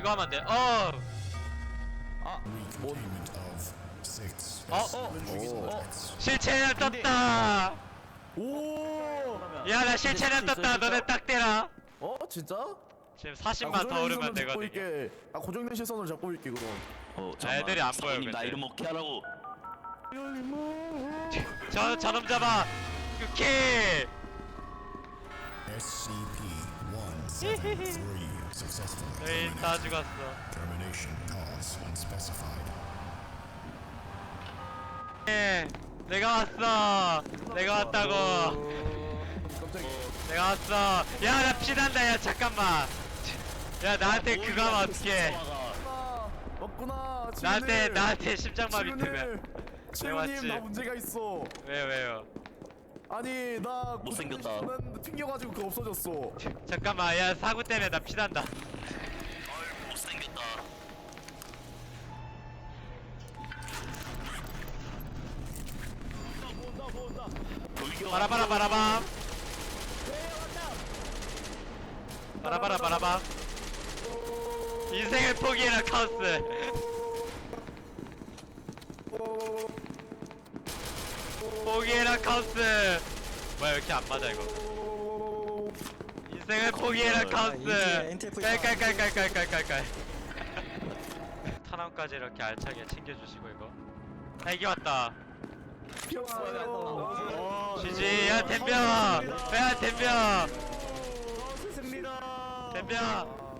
이거 하면 돼. 어. Recontainment of six 어? S 실체는 떴다. 오! 야 나 실체는 떴다. 너네 딱 대라. 어 진짜? 지금 아, 40만 더 오르면 되거든요. 아 고정된 시선으로 잡고 있게 그럼. 어, 애들이 안 보여, 나 근데. 이름 어떻게 하라고? 저 저놈 잡아. 쿠키. SCP-173 successfully 에이 다 죽었어. termination cause unspecified. 예. 내가 왔어. 내가 왔다고. 내가 왔어. 야 나 피난다. 야 잠깐만. 야 나한테 그거 하면 어떡해. 아, 없구나. 나한테. 나한테 심장마비 때문에. 맞지? 치우님 나 문제가 있어. 왜요 왜요? 아니 나 못생겼다. 시선 튕겨가지고 그거 없어졌어. 잠깐만 야 사고 때문에 나 피난다. 아유 못생겼다. 돌격. 바라바라 바라밤. 바라바라 바라밤. 인생을 포기해라 카오스. 포기해라 카오스. 뭐야 왜 이렇게 안 맞아 이거? 인생을 포기해라 카오스. 깔깔깔깔깔깔깔깔. 탄환까지 이렇게 알차게 챙겨주시고 이거. 아 이게 왔다. 지지 야 덤벼. 야. 승리다. 덤벼.